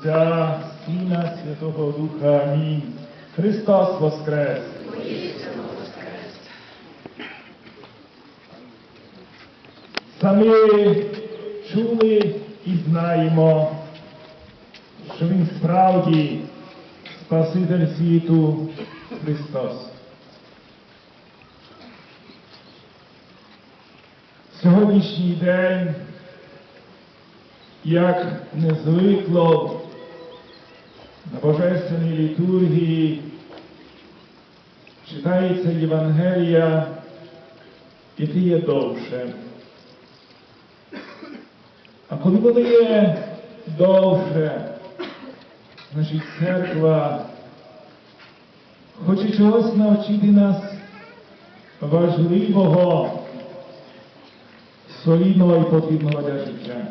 Отця, Сина, Святого Духа. Амінь. Христос Воскрес! Самі чули і знаємо, що Він справді Спаситель світу Христос. Сьогоднішній день, як не звикло на Божественній літургії, читається Євангелія, і ти є довше. А коли воно є довше, значить церква хоче чогось навчити нас важливого, солідного і потрібного для життя.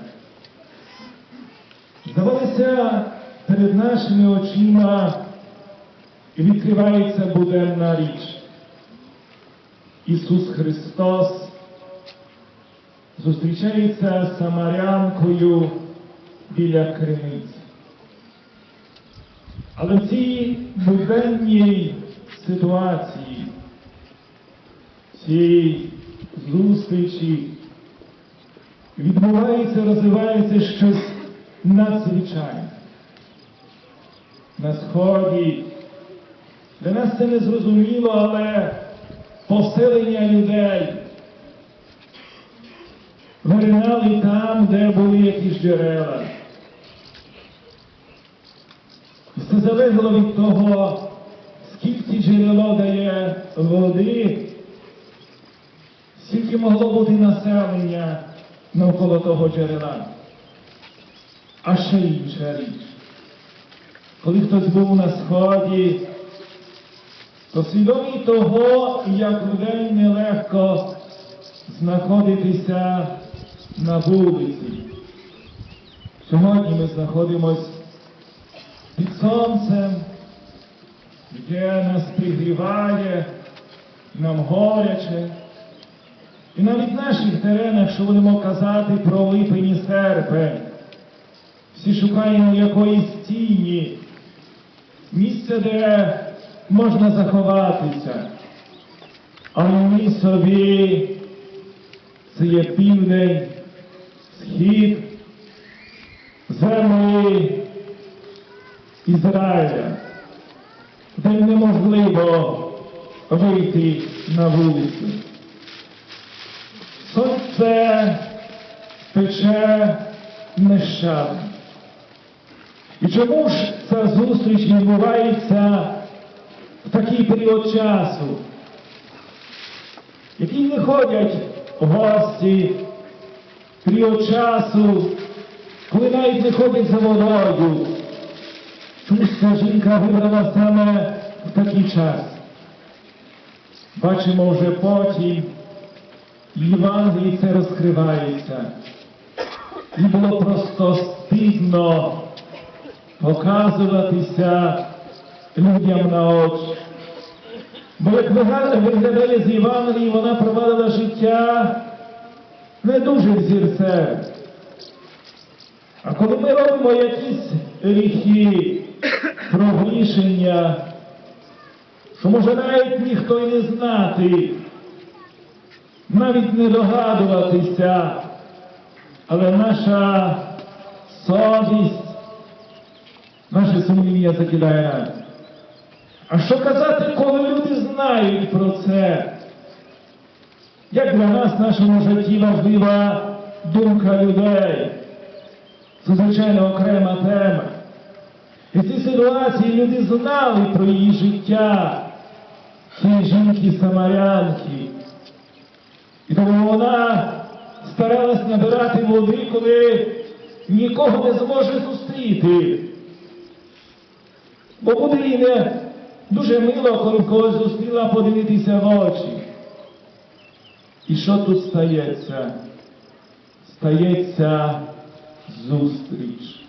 Здавалося, перед нашими очима відкривається буденна річ. Ісус Христос зустрічається з самарянкою біля криниці. Але в цій буденній ситуації, цій зустрічі відбувається, розвивається щось надзвичайне. На сході для нас це не зрозуміло, але поселення людей виринали там, де були якісь джерела. Все залежало від того, скільки джерело дає води, скільки могло бути населення навколо того джерела. А ще інша річ. Коли хтось був на сході, то свідомий того, як людей нелегко знаходитися на вулиці. Сьогодні ми знаходимося під сонцем, де нас пригріває, нам горяче. І навіть в наших теренах, що будемо казати про липень і серпень, всі шукаємо якоїсь тіні, місця, де можна заховатися. Але ми собі це є південь, схід, землі Ізраїля, де неможливо вийти на вулицю. Сонце пече нещадно. І чому ж ця зустріч відбувається в такий період часу? Які не ходять гості, період часу, коли навіть не ходять за водою. Ця жінка вибрала саме в такий час? Бачимо вже потім, в Євангелії це розкривається. І було просто стидно показуватися людям на очі. Бо як виглядає з Євангелії, вона провадила життя не дуже взірцем. А коли ми робимо якісь гріхи, прогрішення, що може навіть ніхто й не знати, навіть не догадуватися, але наша совість, наше сумління закидає нас. А що казати, коли люди знають про це? Як для нас в нашому житті важлива думка людей? Це, звичайно, окрема тема. І в цій ситуації люди знали про її життя, цієї жінки-самарянки. І тому вона старалась набирати води, коли нікого не зможе зустріти. Бо їй дуже мило, коли когось зустріла подивитися в очі. І що тут стається? Стається зустріч.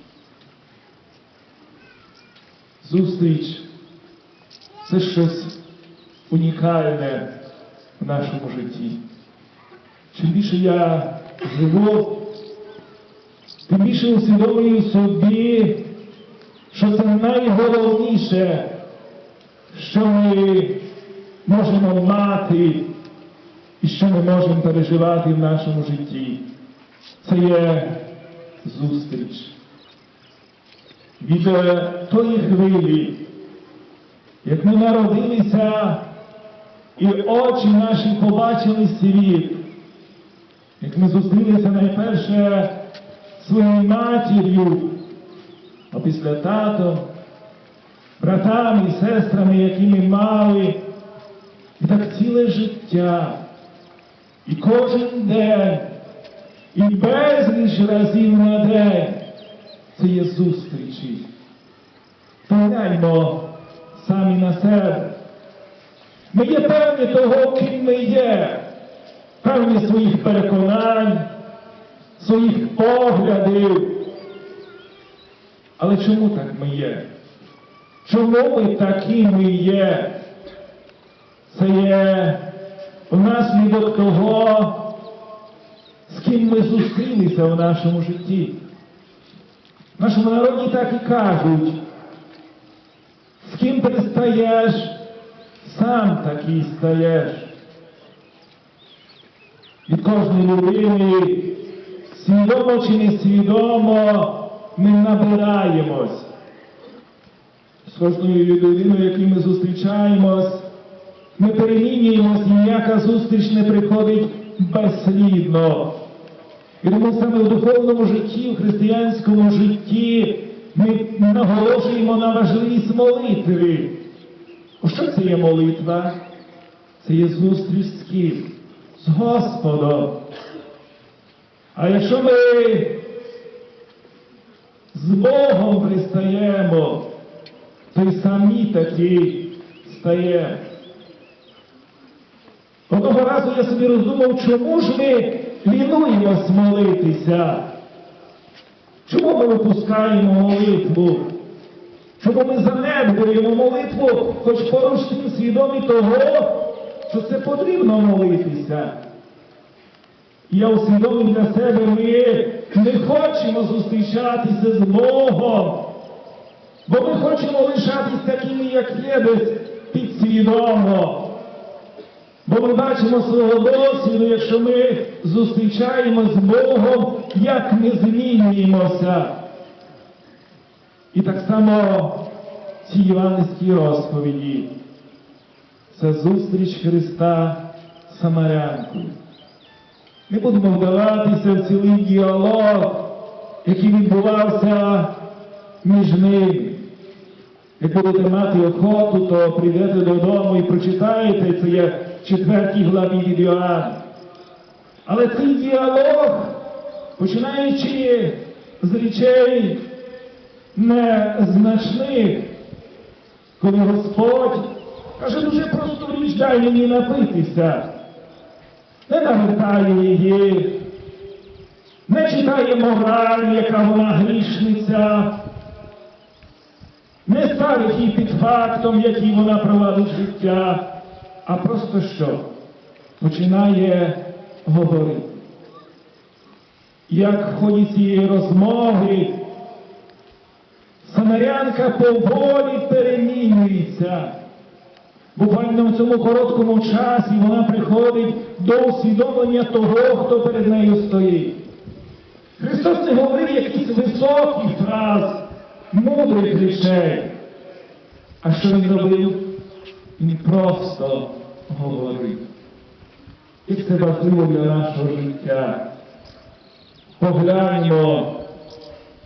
Зустріч це щось унікальне в нашому житті. Чим більше я живу, тим більше усвідомлюю собі що це найголовніше, що ми можемо мати і що ми можемо переживати в нашому житті. Це є зустріч. Від е, тої хвилі, як ми народилися, і очі наші побачили світ, як ми зустрілися найперше своєю матір'ю, а після татом, братами і сестрами, які ми мали, і так ціле життя, і кожен день, і безліч разів на день це є зустрічі. Погляньмо самі на себе. Ми є певні того, ким ми є, певні своїх переконань, своїх поглядів. Але чому так ми є? Чому ми такими є? Це є внаслідок того, з ким ми зустрілися в нашому житті. В нашому народі так і кажуть, з ким пристаєш, сам такий стаєш. Від кожної людини, свідомо чи несвідомо, ми набираємось. З кожною людиною, якою ми зустрічаємось, ми перемінюємось, ніяка зустріч не приходить безслідно. І тому саме в духовному житті, в християнському житті ми наголошуємо на важливість молитви. Що це є молитва? Це є зустріч з ким? З Господом. А якщо ми з Богом пристаємо, й самі такі стаємо. Одного разу я собі роздумав, чому ж ми лінуємось молитися? Чому ми випускаємо молитву? Чому ми занедбуємо молитву, хоч поруч тим свідомі того, що це потрібно молитися? І Я усвідомив для себе, ми не хочемо зустрічатися з Богом, бо ми хочемо лишатись такими, як є, без підсвідомо. Бо ми бачимо свого досвіду, якщо ми зустрічаємо з Богом, як ми змінюємося. І так само ці євангельські розповіді. Це зустріч Христа Самарянкою. Не будемо вдаватися в цілий діалог, який відбувався між ними. Як будете мати охоту, то прийдете додому і прочитаєте, це є четвертій главі від Йоанна. Але цей діалог, починаючи з речей незначних, коли Господь каже, дуже просту річ, дай мені напитися, не навертає її, не читає мораль, яка вона грішниця, не ставить її під фактом, який вона провадить життя, а просто що? Починає говорити. Як в ході цієї розмови Самарянка поволі перемінюється. Буквально в цьому короткому часі вона приходить до усвідомлення того, хто перед нею стоїть. Христос не говорив якісь високі фраз, мудрих речей. А що він робив? Він просто говорив. І це важливо для нашого життя. Погляньмо,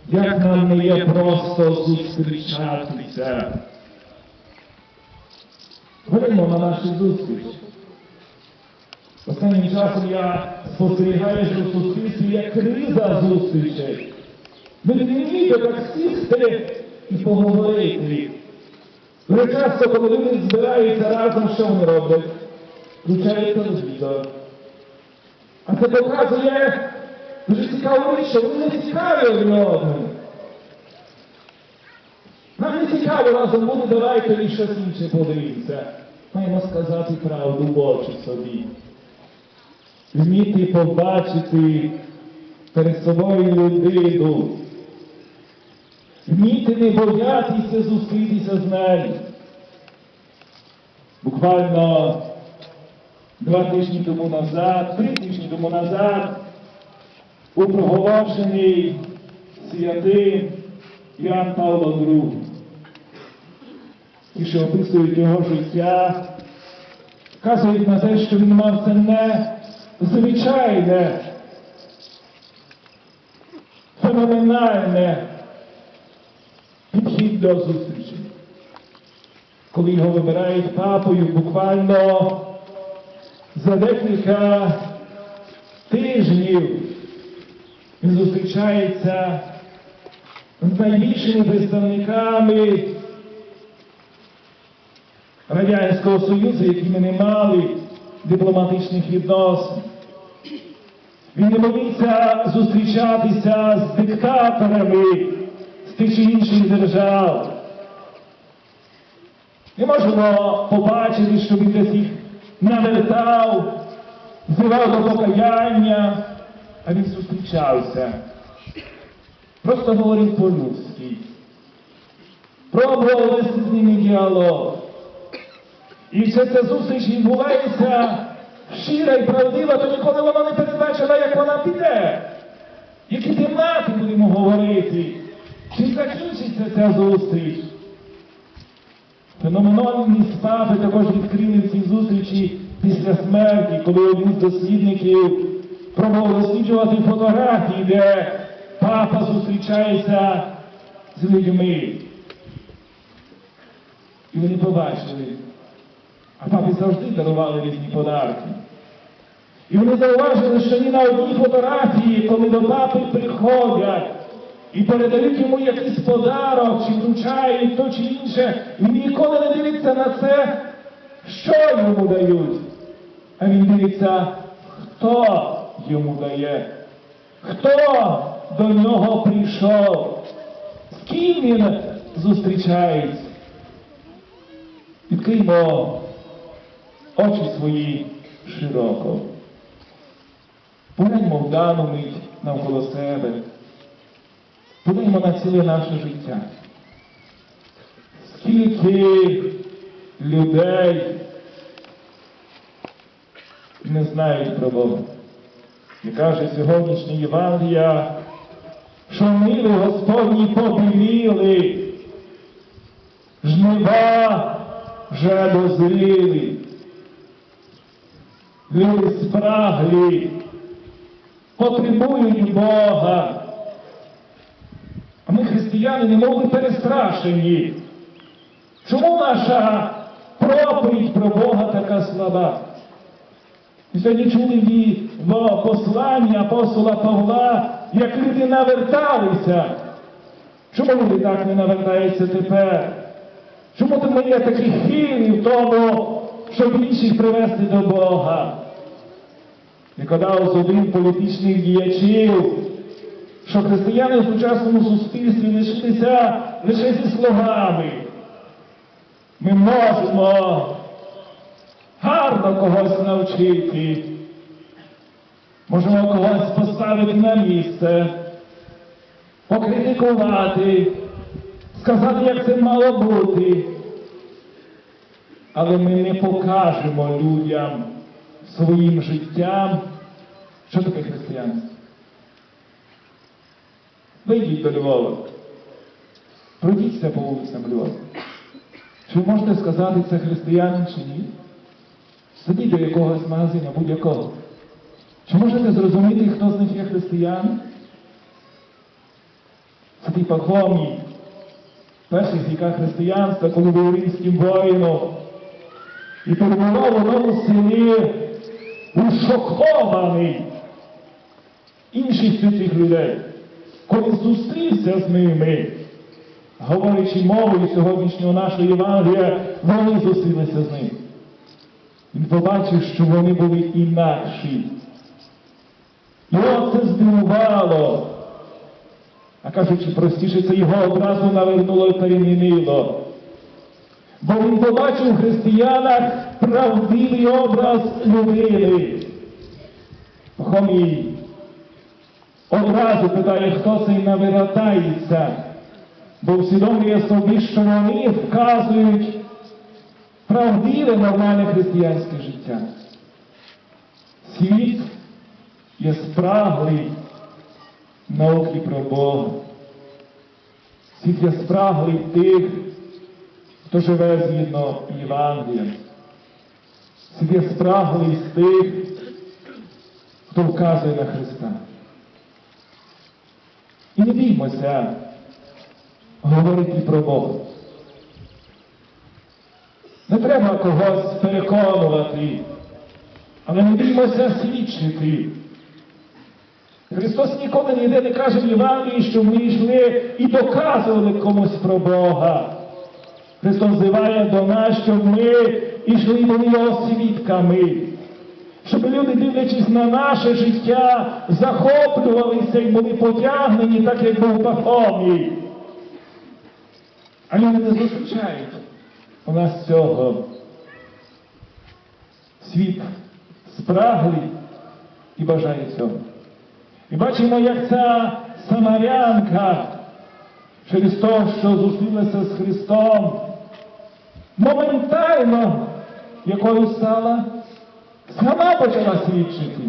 як нам не є просто зустрічатися. Говоримо на нашій зустрічі. Останнім часом я спостерігаю, що в суспільстві є криза зустрічей. Ви не вмієте так сісти і поговорити. Дуже часто, коли люди збираються разом, що вони роблять? Включають телевізор. А це показує дуже цікаву річ, що вони не цікаві один одному. Нам не цікаво разом буде, давайте і щось інше подивимося. Маємо сказати правду в очі собі. Вміти побачити перед собою людину. вміти не боятися зустрітися з нею. Буквально два тижні тому назад, три тижні тому назад, у проголошений святим Іоанн Павло II. Ті, що описують його життя, вказують на те, що він мав це не звичайне, феноменальне підхід до зустрічі. Коли його вибирають папою буквально за декілька тижнів він зустрічається з найбільшими представниками Радянського Союзу, якими не мали дипломатичних відносин. Він не боїться зустрічатися з диктаторами з тих чи інших держав. Ми можемо побачити, що він десь їх навертав, взивав до покаяння, а він зустрічався. Просто говорив по-людськи. Пробував вести з ними діалог. І все ця зустріч відбувається щира і правдива, тоді коли вона не передбачена, як вона піде. Які темати будемо говорити? Чи закінчиться ця зустріч? Феноменальність папи також відкрили в цій зустрічі після смерті, коли один з дослідників пробував досліджувати фотографії, де папа зустрічається з людьми. І вони побачили. А папі завжди дарували різні подарки. І вони зауважили, що ні на одній фотографії, коли до папи приходять і передають йому якийсь подарок, чи вручають то чи інше, він ніколи не дивиться на це, що йому дають. А він дивиться, хто йому дає, хто до нього прийшов, з ким він зустрічається. Відкриємо очі свої широко. Погляньмо в дану мить навколо себе. Подивимо на ціле наше життя. Скільки людей не знають про Бога. І каже сьогоднішня Євангелія, що мили Господні побіліли, жнива вже дозріли. Люди спраглі, потребують Бога. А ми, християни, не могли перестрашені. Чому наша проповідь про Бога така слаба? І сьогодні чули в посланні апостола Павла, як люди наверталися. Чому люди так не навертаються тепер? Чому ми є такі хилі в тому, щоб інших привести до Бога? Як з один політичних діячів, що християни в сучасному суспільстві лишилися лише зі словами. Ми можемо гарно когось навчити, можемо когось поставити на місце, покритикувати, сказати, як це мало бути. Але ми не покажемо людям своїм життям, що таке християнство. Вийдіть до Львова. Пройдіться по вулицям Львова. Чи можете сказати, це християнин чи ні? Сидіть до якогось магазину, будь-якого. Чи можете зрозуміти, хто з них є християн? Святий Пахомій, в перших віках християнства, коли був римським воїном, і перебував у одному селі ушокований іншістю цих людей. Коли зустрівся з ними, говорячи мовою сьогоднішнього нашого Євангелія, вони зустрілися з ним. Він побачив, що вони були інакші. Його це здивувало. А кажучи простіше, це його одразу навернуло і перемінило. Бо він побачив в християнах правдивий образ людини. Хомій одразу питає, хто цей навертається бо усвідомлює собі, що вони вказують правдиве нормальне християнське життя. Світ є спраглий науки про Бога. Світ є спраглий тих, хто живе згідно Євангелієм. Світ є спраглий з тих, хто вказує на Христа. І не біймося говорити про Бога. Не треба когось переконувати, але не біймося свідчити. Христос ніколи ніде не каже в Євангелії, що ми йшли і доказували комусь про Бога. Христос взиває до нас, щоб ми йшли були його свідками. Щоб люди, дивлячись на наше життя, захоплювалися і були потягнені, так як був Пахомій. А люди не зустрічають у нас цього. Світ спраглий і бажає цього. І бачимо, як ця самарянка через те, що зустрілася з Христом, моментально якою стала, сама почала свідчити.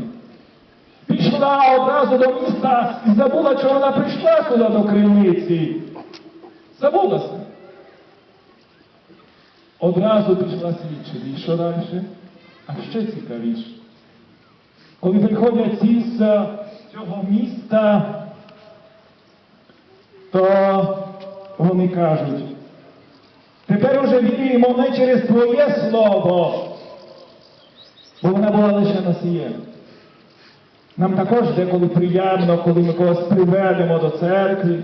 Пішла одразу до міста і забула, що вона прийшла сюди до криниці. Забулася. Одразу пішла свідчити. І що далі? А ще цікавіше. Коли приходять ці з цього міста, то вони кажуть, тепер уже вірюємо не через Твоє Слово, бо вона була лише носієм. Нам також деколи приємно, коли ми когось приведемо до церкви.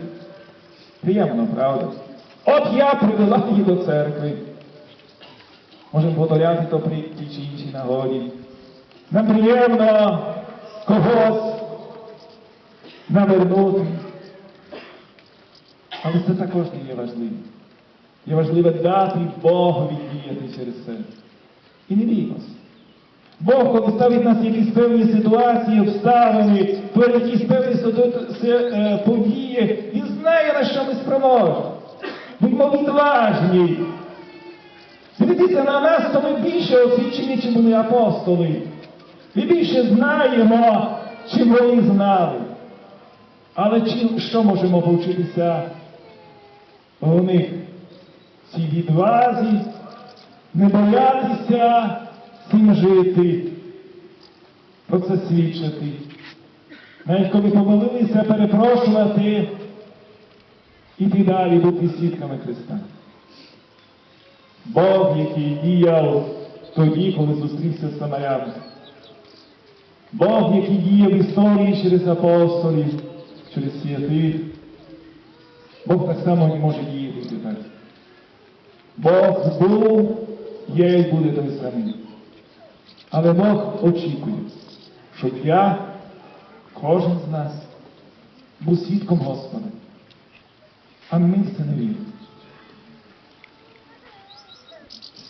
Приємно, правда? От я привела її до церкви. Можемо повторяти то при тій чи іншій нагоді. Нам приємно когось навернути. Але це також не є важливо. Є важливо дати Богові діяти через це. І не біймося. Бог, коли ставить нас якісь певні ситуації, обставини, перед якісь певні е, події, Він знає, на що ми спроможні. Будьмо відважні. Дивіться на нас, то ми більше освічені, чим були апостоли. Ми більше знаємо, чим вони знали. Але чим, що можемо повчитися у них? Цій відвазі, не боятися цим жити, про це свідчити. Навіть коли помилилися, перепрошувати, іти далі бути свідками Христа. Бог, який діяв тоді, коли зустрівся з Самарянами. Бог, який діє в історії через апостолів, через святих, Бог так само не може діяти. Бог був, є і буде той самий. Але Бог очікує, щоб я, кожен з нас, був свідком Господа. А ми це не віримо.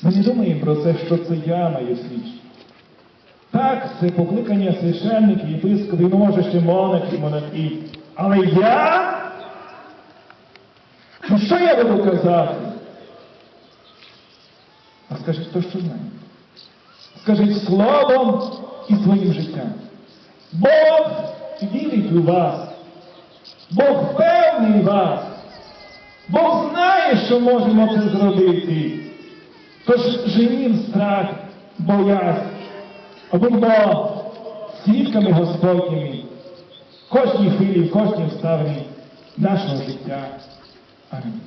Ми не думаємо про це, що це я маю свідчити. Так, це покликання священників, єпископів, ну може ще монахи, монахи. Але я? Ну що я буду казати? А скажіть, хто що знає? Скажіть словом і своїм життям. Бог вірить у вас. Бог певний вас. Бог знає, що можемо це зробити. Тож женім страх, боязнь, будьмо свідками Господніми кожній хвилі, в кожній обставині нашого життя. Амінь.